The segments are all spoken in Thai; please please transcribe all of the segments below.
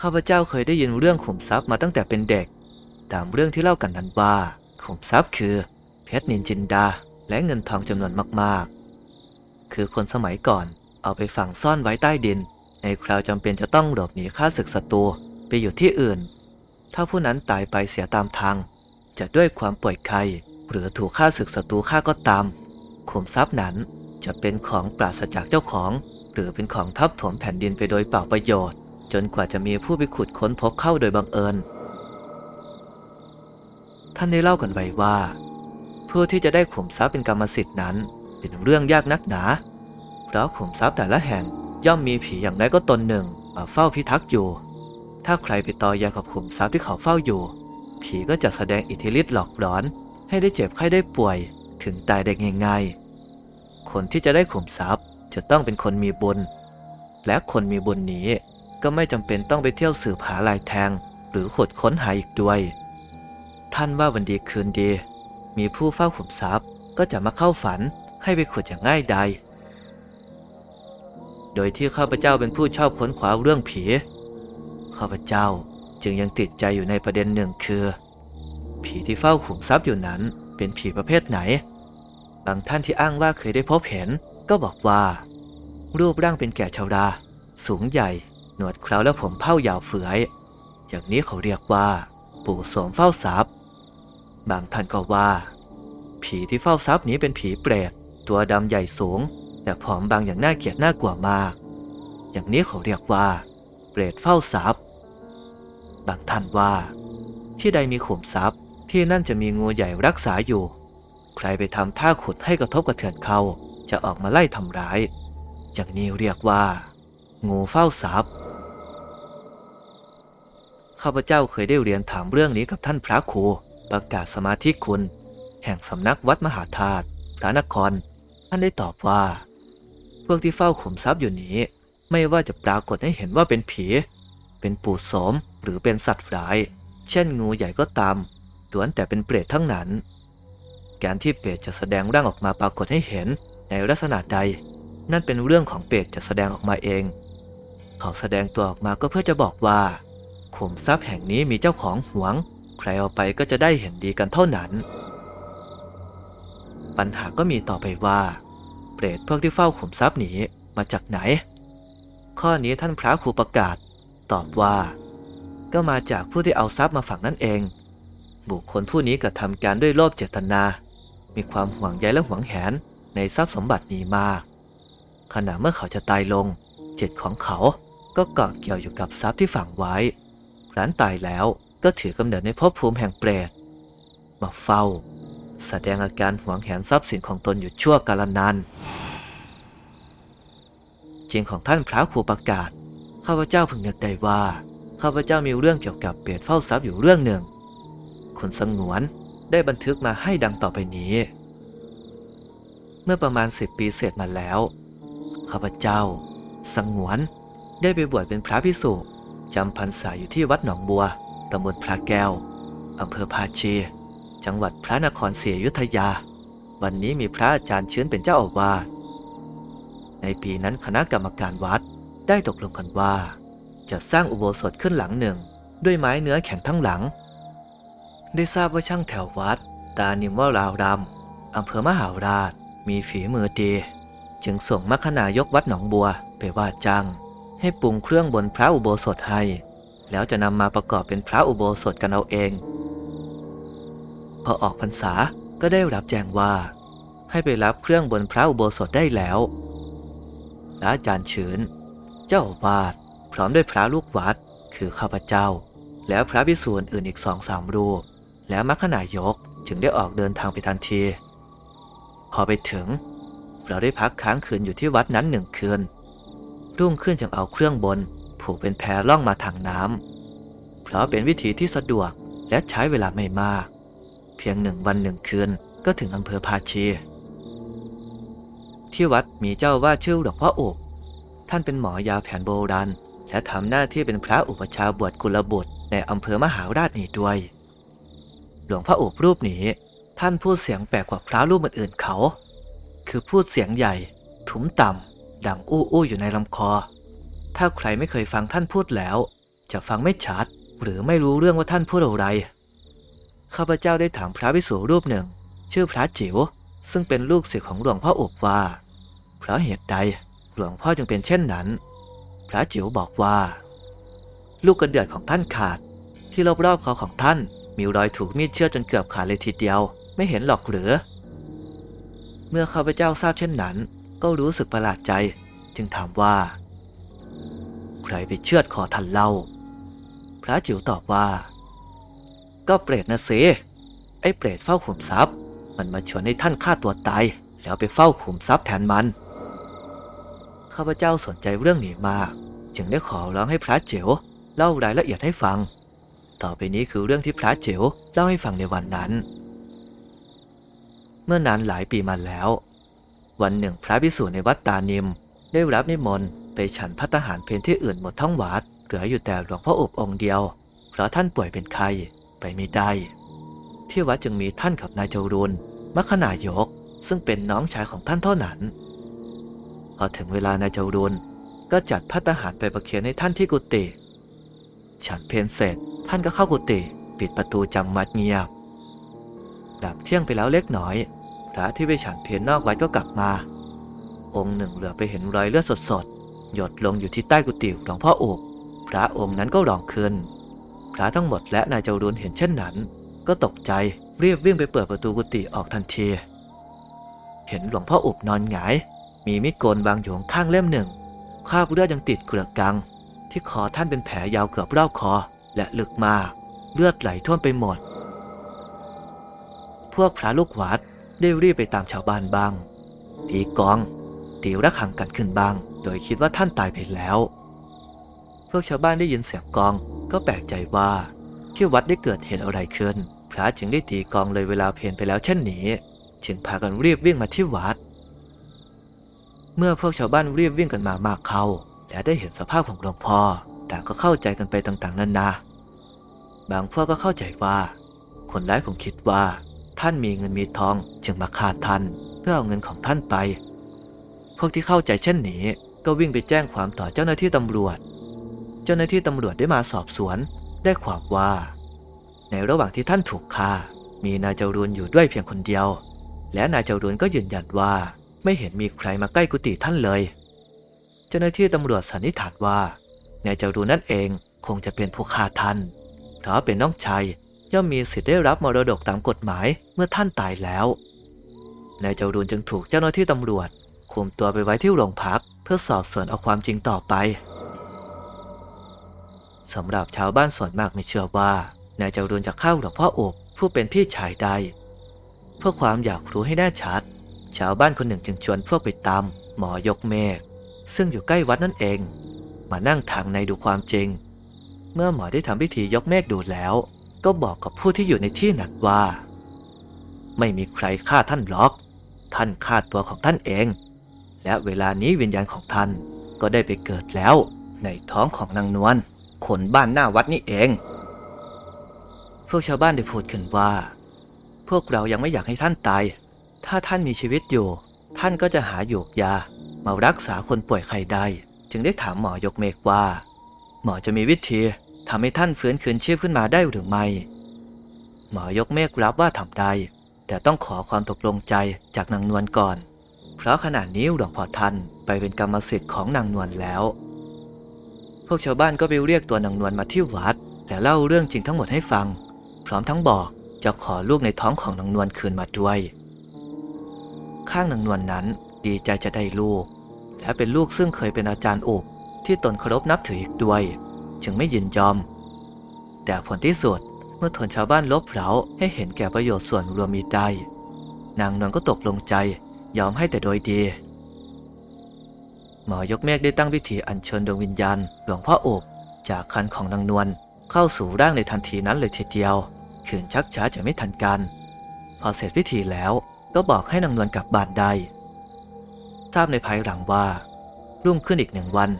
ข้าพเจ้าเคยได้ยินเรื่องขุมทรัพย์มาตั้งแต่เป็นเด็ก ตามเรื่องที่เล่ากันนั้นว่า ขุมทรัพย์คือ เพชรนินจินดา และเงินทองจำนวนมากๆ คือคนสมัยก่อนเอาไปฝังซ่อนไว้ใต้ดิน ในคราวจำเป็นจะต้องหลบหนีข้าศึกศัตรูไปอยู่ที่อื่น ถ้าผู้นั้นตายไปเสียตามทาง จะด้วยความป่วยไข้หรือถูกข้าศึกศัตรูฆ่าก็ตาม ขุมทรัพย์นั้นจะเป็นของปราศจากเจ้าของ หรือเป็นของทับถมแผ่นดินไปโดยเปล่าประโยชน์ จนกว่าจะมีผู้ไปขุดค้นพบเข้าโดยบังเอิญ ท่านได้เล่ากันไว้ว่าผู้ที่จะได้ขุมทรัพย์เป็นกรรมสิทธิ์นั้น เป็นเรื่องยากนักหนา เพราะขุมทรัพย์แต่ละแห่งย่อมมีผีอย่างไรก็ตนหนึ่งมาเฝ้าพิทักษ์อยู่ ถ้าใครไปต่อยากับขุมทรัพย์ที่เขาเฝ้าอยู่ ผีก็จะแสดงอิทธิฤทธิ์หลอกหลอน ให้ได้เจ็บไข้ได้ป่วยถึงตายได้ง่ายๆคนที่จะได้ขุมทรัพย์จะต้องเป็นคนมีบุญ และคนมีบุญนี้ ก็ไม่จำเป็นต้องไปเที่ยวสืบหาลายแทง หรือขุดค้นหาอีกด้วย ท่านว่าวันดีคืนดี มีผู้เฝ้าขุมทรัพย์ก็จะมาเข้าฝันให้ไปขุดอย่างง่ายดายโดยที่ข้าพเจ้าเป็นผู้ชอบค้นคว้าเรื่องผี ข้าพเจ้าจึงยังติดใจอยู่ในประเด็นหนึ่งคือ ผีที่เฝ้าขุมทรัพย์อยู่นั้นเป็นผีประเภทไหน บางท่านที่อ้างว่าเคยได้พบเห็น ก็บอกว่า รูปร่างเป็นแก่ชาวรา สูงใหญ่ หนวดเคราและผมเผ้ายาวเฟือยอย่างนี้เขาเรียกว่า ปู่โสมเฝ้าทรัพย์ บางท่านก็ว่า ผีที่เฝ้าทรัพย์นี้เป็นผีเปรตตัวดำใหญ่สูง แต่ผอมบางอย่างน่าเกลียดน่ากลัวมาก อย่างนี้เขาเรียกว่า เปรตเฝ้าทรัพย์ บางท่านว่า ที่ใดมีขุมทรัพย์ ที่นั่นจะมีงูใหญ่รักษาอยู่ ใครไปทำท่าขุดให้กระทบกระเทือนเขาจะออกมาไล่ทำร้าย อย่างนี้เรียกว่า งูเฝ้าทรัพย์ ข้าพเจ้าเคยได้เรียนถามเรื่องนี้กับท่านพระครูประกาศสมาธิคุณ แห่งสำนักวัดมหาธาตุพระนคร ท่านได้ตอบว่า พวกที่เฝ้าขุมทรัพย์อยู่นี้ ไม่ว่าจะปรากฏให้เห็นว่าเป็นผี เป็นปู่โสมหรือเป็นสัตว์ร้าย เช่นงูใหญ่ก็ตามล้วนแต่เป็นเปรตทั้งนั้น การที่เปรตจะแสดงร่างออกมาปรากฏให้เห็นในลักษณะใด นั่นเป็นเรื่องของเปรตจะแสดงออกมาเอง เขาแสดงตัวออกมาก็เพื่อจะบอกว่า ขุมทรัพย์แห่งนี้มีเจ้าของหวง ใครเอาไปก็จะได้เห็นดีกันเท่านั้น ปัญหาก็มีต่อไปว่า เปรตพวกที่เฝ้าขุมทรัพย์นี้มาจากไหน ข้อนี้ท่านพระครูประกาศ ตอบว่า ก็มาจากผู้ที่เอาทรัพย์มาฝังนั่นเอง บุคคลผู้นี้กระทำการด้วยโลภเจตนา มีความหวงใยและหวงแหนในทรัพย์สมบัตินี้มากขณะเมื่อเขาจะตายลง จิตของเขาก็เกาะเกี่ยวอยู่กับทรัพย์ที่ฝังไว้ ครั้นตายแล้วก็ถือกำเนิดในภพภูมิแห่งเปรตมาเฝ้า แสดงอาการหวงแหนทรัพย์สินของตนอยู่ชั่วกาลนานจริงของท่านพระครูประกาศ ข้าพเจ้าพิ่งนึกได้ว่า ข้าพเจ้ามีเรื่องเกี่ยวกับเปรตเฝ้าทรัพย์อยู่เรื่องหนึ่ง คุณสงวนได้บันทึกมาให้ดังต่อไปนี้ เมื่อประมาณสิบปีเสร็จมาแล้ว ข้าพเจ้า สงวนได้ไปบวชเป็นพระพิสุ จำพรรษาอยู่ที่วัดหนองบัว ตำบลพระแก้ว อำเภอภาชี จังหวัดพระนครศรีอยุธยา วันนี้มีพระอาจารย์เชื้นเป็นเจ้าอาวาส ในปีนั้นคณะกรรมการวัดได้ตกลงกันว่า จะสร้างอุโบสถขึ้นหลังหนึ่ง ด้วยไม้เนื้อแข็งทั้งหลัง ได้ทราบว่าช่างแถววัด ตานิมว่าราวรำอำเภอมหาราช มีฝีมือดี จึงส่งมัคคณายกวัดหนองบัวไปว่าจ้าง ให้ปรุงเครื่องบนพระอุโบสถให้ แล้วจะนำมาประกอบเป็นพระอุโบสถกันเอาเอง พอออกพรรษาก็ได้รับแจ้งว่า ให้ไปรับเครื่องบนพระอุโบสถได้แล้วพระอาจารย์เฉินเจ้าอาวาสพร้อมด้วยพระลูกวัด คือข้าพเจ้า แล้วพระภิกษุอื่นอีกสองสามรูป แล้วมัคคณายกจึงได้ออกเดินทางไปทันที พอไปถึง เราได้พักค้างคืนอยู่ที่วัดนั้นหนึ่งคืน รุ่งขึ้นจึงเอาเครื่องบน ผูกเป็นแพล่องมาทางน้ำ เพราะเป็นวิธีที่สะดวกและใช้เวลาไม่มาก เพียงหนึ่งวันหนึ่งคืนก็ถึงอำเภอภาชี ที่วัดมีเจ้าว่าชื่อหลวงพ่ออุบท่านเป็นหมอยาแผนโบราณและทำหน้าที่เป็นพระอุปชาบวชกุลบุตรในอำเภอมหาราชนี้ด้วย หลวงพ่ออุบรูปนี้ ท่านพูดเสียงแปลกกว่าพระรูปอื่นๆเขา คือพูดเสียงใหญ่ ทุ้มต่ำ ดังอู้อู้อยู่ในลำคอ ถ้าใครไม่เคยฟังท่านพูดแล้ว จะฟังไม่ชัด หรือไม่รู้เรื่องว่าท่านพูดอะไร ข้าพเจ้าได้ถามพระภิกษุรูปหนึ่ง ชื่อพระจิ๋วซึ่งเป็นลูกศิษย์ของหลวงพ่ออบว่า เพราะเหตุใดหลวงพ่อจึงเป็นเช่นนั้น พระจิ๋วบอกว่า ลูกกระเดือดของท่านขาด ที่รอบๆคอของท่านมีรอยถูกมีดเชือดจนเกือบขาดเลยทีเดียว ไม่เห็นหรอกหรือ เมื่อข้าพเจ้าทราบเช่นนั้น ก็รู้สึกประหลาดใจ จึงถามว่า ใครไปเชือดคอท่านเล่า พระจิ๋วตอบว่า ก็เปรตนะสิไอ้เปรตเฝ้าขุมทรัพย์ มันมาชวนให้ท่านฆ่าตัวตาย แล้วไปเฝ้าขุมทรัพย์แทนมันข้าพเจ้าสนใจเรื่องนี้มาก จึงได้ขอร้องให้พระเจ๋วเล่ารายละเอียดให้ฟัง ต่อไปนี้คือเรื่องที่พระเจ๋วเล่าให้ฟังในวันนั้น เมื่อนานหลายปีมาแล้ว วันหนึ่งพระภิกษุในวัดตานิม ได้รับนิมนต์ไปฉันพัตหารเพนที่อื่นหมดทั้งวัดเหลืออยู่แต่หลวงพ่ออบองค์เดียว เพราะท่านป่วยเป็นไข้ไปไม่ได้ ที่วัดจึงมีท่านกับนายจรูนมัคคณายก ซึ่งเป็นน้องชายของท่านเท่านั้น พอถึงเวลานายจรูนก็จัดพัตหารไปประเคียนให้ท่านที่กุฏิฉันเพนเสร็จท่านก็เข้ากุฏิปิดประตูจำมัดเงียบดับเที่ยงไปแล้วเล็กน้อย พระที่ไปฉันเพนนอกวัดก็กลับมา องค์หนึ่งเหลือไปเห็นรอยเลือดสดๆ หยดลงอยู่ที่ใต้กุฏิหลวงพ่ออุบพระองค์นั้นก็ร้องขึ้น พระทั้งหมดและนายเจรูนเห็นเช่นนั้น ก็ตกใจรีบวิ่งไปเปิดประตูกุฏิออกทันที เห็นหลวงพ่ออุบนอนหงาย มีมีดโกนวางอยู่ข้างเล่มหนึ่งคราบเลือดยังติดเกลือกกัง ที่คอท่านเป็นแผลยาวเกือบรอบคอและลึกมากเลือดไหลท่วมไปหมด พวกพระลูกวัด ได้รีบไปตามชาวบ้านบ้าง ตีกอง ตีระฆังกันขึ้นบ้าง โดยคิดว่าท่านตายไปแล้ว พวกชาวบ้านได้ยินเสียงกอง ก็แปลกใจว่าที่วัดได้เกิดเหตุอะไรขึ้น พระจึงได้ตีกองเลยเวลาเพลนไปแล้วเช่นนี้ จึงพากันรีบวิ่งมาที่วัด เมื่อพวกชาวบ้านรีบวิ่งกันมามากเข้า และได้เห็นสภาพของหลวงพ่อต่างก็เข้าใจกันไปต่างๆนานาบางพวกก็เข้าใจว่า คนร้ายคงคิดว่า ท่านมีเงินมีทองจึงมาฆ่าท่านเพื่อเอาเงินของท่านไป พวกที่เข้าใจเช่นนี้ก็วิ่งไปแจ้งความต่อเจ้าหน้าที่ตำรวจ เจ้าหน้าที่ตำรวจได้มาสอบสวนได้ความว่า ในระหว่างที่ท่านถูกฆ่า มีนายจรูนอยู่ด้วยเพียงคนเดียว และนายจรูนก็ยืนยันว่าไม่เห็นมีใครมาใกล้กุฏิท่านเลย เจ้าหน้าที่ตำรวจสันนิษฐานว่านายจรูนนั่นเองคงจะเป็นผู้ฆ่าท่านเพราะเป็นน้องชาย ย่อมมีสิทธิ์ได้รับมรดกตามกฎหมายเมื่อท่านตายแล้วนายจรูนจึงถูกเจ้าหน้าที่ตำรวจคุมตัวไปไว้ที่โรงพักเพื่อสอบสวนเอาความจริงต่อไปสำหรับชาวบ้านส่วนมากไม่เชื่อว่านายจรูนจะฆ่าหลวงพ่ออบผู้เป็นพี่ชายได้เพื่อความอยากรู้ให้แน่ชัด ชาวบ้านคนหนึ่งจึงชวนพวกไปตามหมอยกเมฆซึ่งอยู่ใกล้วัดนั่นเอง มานั่งทางในดูความจริง เมื่อหมอได้ทำพิธียกเมฆดูแล้ว ก็บอกกับผู้ที่อยู่ในที่นั้นว่า ไม่มีใครฆ่าท่านหรอก ท่านฆ่าตัวของท่านเอง และเวลานี้วิญญาณของท่านก็ได้ไปเกิดแล้ว ในท้องของนางนวลคนบ้านหน้าวัดนี่เอง พวกชาวบ้านได้พูดขึ้นว่า พวกเรายังไม่อยากให้ท่านตาย ถ้าท่านมีชีวิตอยู่ ท่านก็จะหาหยกยา มารักษาคนป่วยไข้ได้ จึงได้ถามหมอยกเมฆว่า หมอจะมีวิธี ทำให้ท่านฟื้นคืนชีพขึ้นมาได้หรือไม่ หมอยกเมฆรับว่าทำได้ แต่ต้องขอความตกลงใจจากนางนวลก่อน เพราะขณะนี้หลวงพ่อท่านไปเป็นกรรมสิทธิ์ของนางนวลแล้ว พวกชาวบ้านก็ไปเรียกตัวนางนวลมาที่วัด และเล่าเรื่องจริงทั้งหมดให้ฟัง พร้อมทั้งบอกจะขอลูกในท้องของนางนวลคืนมาด้วย ข้างนางนวลนนั้นดีใจจะได้ลูก และเป็นลูกซึ่งเคยเป็นอาจารย์อุบที่ตนเคารพนับถืออีกด้วย จึงไม่ยินยอม แต่ผลที่สุดเมื่อทนชาวบ้านลบเล้าให้เห็นแก่ประโยชน์ส่วนรวมมีได้นางนวลก็ตกลงใจยอมให้แต่โดยดี หมอยกเมฆได้ตั้งพิธีอัญเชิญดวงวิญญาณหลวงพ่อโอบจากคันของนางนวลเข้าสู่ร่างในทันทีนั้นเลยทีเดียวขืนชักช้าจะไม่ทันการพอเสร็จพิธีแล้วก็บอกให้นางนวลกลับบ้านได้ทราบในภายหลังว่า รุ่งขึ้นอีกหนึ่งวัน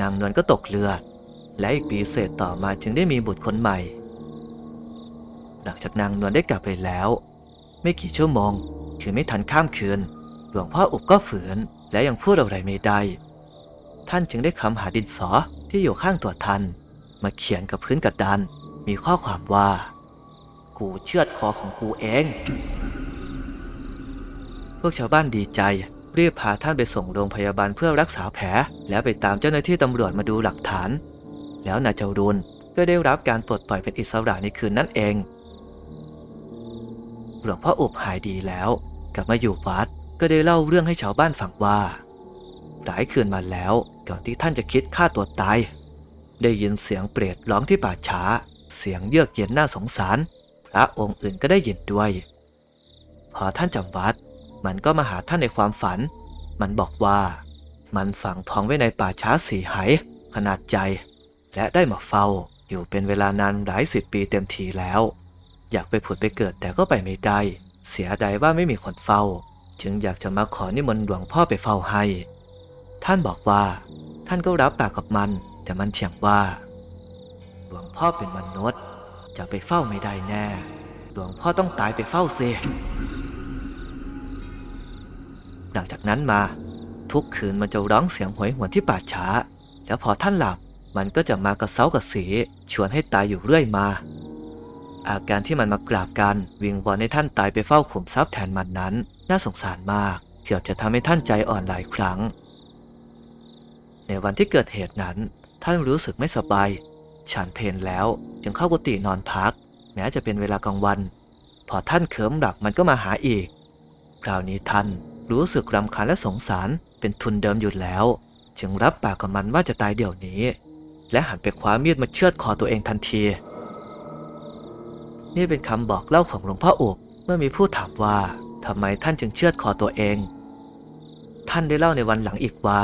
นางนวลก็ตกเลือด และอีกปีเศษต่อมาจึงได้มีบุตรคนใหม่ หลังจากนางนวลได้กลับไปแล้ว ไม่กี่ชั่วโมงคือไม่ทันข้ามคืน หลวงพ่ออุบก็ฝืนและยังพูดอะไรไม่ได้ ท่านจึงได้คำหาดินสอที่อยู่ข้างตัวท่าน มาเขียนกับพื้นกระดาน มีข้อความว่า กูเชือดคอของกูเอง พวกชาวบ้านดีใจรีบพาท่านไปส่งโรงพยาบาลเพื่อรักษาแผล แล้วไปตามเจ้าหน้าที่ตำรวจมาดูหลักฐาน แล้วนายจารุนก็ได้รับการปลดปล่อยเป็นอิสระในคืนนั้นเอง หลวงพ่ออุบหายดีแล้ว กลับมาอยู่วัดก็ได้เล่าเรื่องให้ชาวบ้านฟังว่า หลายคืนมาแล้วก่อนที่ท่านจะคิดฆ่าตัวตาย ได้ยินเสียงเปรตร้องที่ป่าช้า เสียงเยือกเย็นน่าสงสาร พระองค์อื่นก็ได้ยินด้วย พอท่านจำวัด มันก็มาหาท่านในความฝัน มันบอกว่า มันฝังทองไว้ในป่าช้าสีไหขนาดใหญ่ และได้มาเฝ้าอยู่เป็นเวลานานหลายสิบปีเต็มทีแล้ว อยากไปผุดไปเกิดแต่ก็ไปไม่ได้ เสียดายว่าไม่มีคนเฝ้า จึงอยากจะมาขอนิมนต์หลวงพ่อไปเฝ้าให้ ท่านบอกว่า ท่านก็รับปากกับมัน แต่มันเถียงว่า หลวงพ่อเป็นมนุษย์ จะไปเฝ้าไม่ได้แน่ หลวงพ่อต้องตายไปเฝ้าเสียหลังจากนั้นมา ทุกคืนมันจะร้องเสียงหวยหวนที่ป่าช้า แล้วพอท่านหลับ มันก็จะมากระเซากระสีชวนให้ตายอยู่เรื่อยมา อาการที่มันมากราบกันวิงวอนให้ท่านตายไปเฝ้าขุมทรัพย์แทนมันนั้น น่าสงสารมากเกือบจะทำให้ท่านใจอ่อนหลายครั้ง ในวันที่เกิดเหตุนั้น ท่านรู้สึกไม่สบาย ฉันเพลแล้วจึงเข้ากุฏินอนพัก แม้จะเป็นเวลากลางวัน พอท่านเขิมหลับมันก็มาหาอีก คราวนี้ท่านรู้สึกรำคาญและสงสารเป็นทุนเดิมอยู่แล้ว จึงรับปากกับมันว่าจะตายเดี๋ยวนี้ และหันไปคว้ามีดมาเชือดคอตัวเองทันที นี่เป็นคำบอกเล่าของหลวงพ่ออุบเมื่อมีผู้ถามว่าทำไมท่านจึงเชือดคอตัวเอง ท่านได้เล่าในวันหลังอีกว่า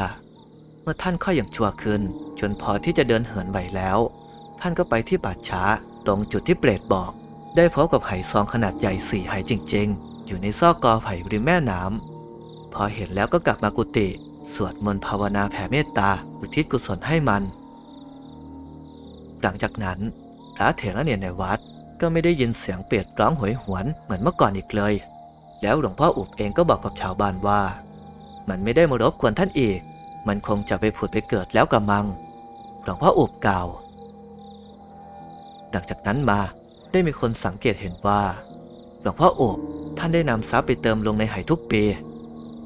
เมื่อท่านค่อยอย่างชั่วขึ้น จนพอที่จะเดินเหินไหวแล้ว ท่านก็ไปที่ป่าช้า ตรงจุดที่เปรตบอก ได้พบกับไหซองขนาดใหญ่สี่ไหจริง ๆ อยู่ในซอกกอไผ่ริมแม่น้ำพอเห็นแล้วก็กลับมากุฏิสวดมนต์ภาวนาแผ่เมตตาอุทิศกุศลให้มัน หลังจากนั้น พระเถระเนี่ยในวัดก็ไม่ได้ยินเสียงเปรตร้องหวยหวนเหมือนเมื่อก่อนอีกเลย แล้วหลวงพ่ออุบเองก็บอกกับชาวบ้านว่า มันไม่ได้มารบกวนท่านอีก มันคงจะไปผุดไปเกิดแล้วกระมัง หลวงพ่ออุบกล่าว หลังจากนั้นมาได้มีคนสังเกตเห็นว่า หลวงพ่ออุบท่านได้นำทรัพย์ไปเติมลงในไหทุกปี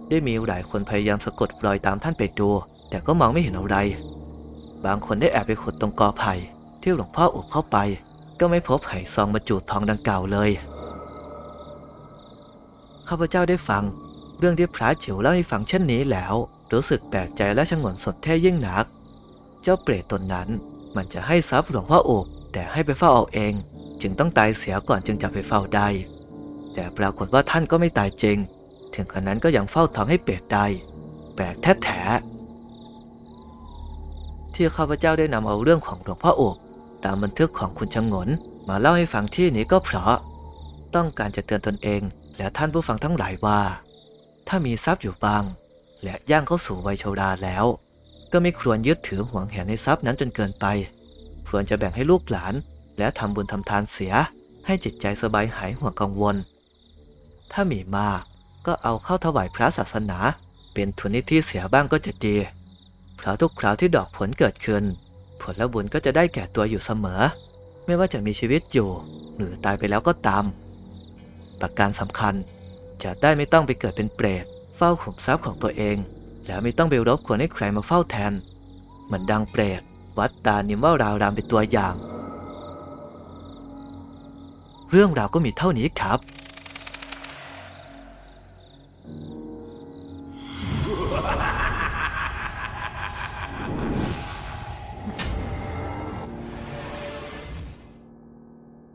ได้มีหลายคนพยายามสะกดรอยตามท่านไปดู แต่ก็มองไม่เห็นอะไร บางคนได้แอบไปขุดตรงกอไผ่ ที่หลวงพ่ออุบเข้าไป ก็ไม่พบไหซองบรรจุทองดังกล่าวเลยข้าพเจ้าได้ฟัง เรื่องที่พระจิ๋วเล่าให้ฟังเช่นนี้แล้ว รู้สึกแปลกใจและชงนสดแท้ยิ่งนัก เจ้าเปรตตนนั้น มันจะให้ทรัพย์หลวงพ่ออุบแต่ให้ไปเฝ้าเอาเอง จึงต้องตายเสียก่อนจึงจะไปเฝ้าได้ แต่ปรากฏว่าท่านก็ไม่ตายจริง ถึงกระนั้นก็ยังเฝ้าทองให้เปรตได้แปลกแท้แท้ที่ข้าพเจ้าได้นำเอาเรื่องของหลวงพ่ออุบ ตามบันทึกของคุณชงน มาเล่าให้ฟังที่นี้ก็เพราะ ต้องการจะเตือนตนเองและท่านผู้ฟังทั้งหลายว่า ถ้ามีทรัพย์อยู่บ้าง และย่างเข้าสู่วัยชราแล้ว ก็ไม่ควรยึดถือหวงแหนในทรัพย์นั้นจนเกินไป ควรจะแบ่งให้ลูกหลาน และทำบุญทำทานเสีย ให้จิตใจสบายหายห่วงกังวล ถ้ามีมากก็เอาเข้าถวายพระศาสนา เป็นทุนนิธิเสียบ้างก็จะดีเพราะทุกคราวที่ดอกผลเกิดขึ้น ผลและบุญก็จะได้แก่ตัวอยู่เสมอ ไม่ว่าจะมีชีวิตอยู่ หรือตายไปแล้วก็ตาม ประการสำคัญจะได้ไม่ต้องไปเกิดเป็นเปรตเฝ้าขุมทรัพย์ของตัวเอง แล้วไม่ต้องไปรบกวนให้ใครมาเฝ้าแทน เหมือนดังเปรตวัดตานิมว่าราวรามเป็นตัวอย่าง เรื่องราวก็มีเท่านี้ครับ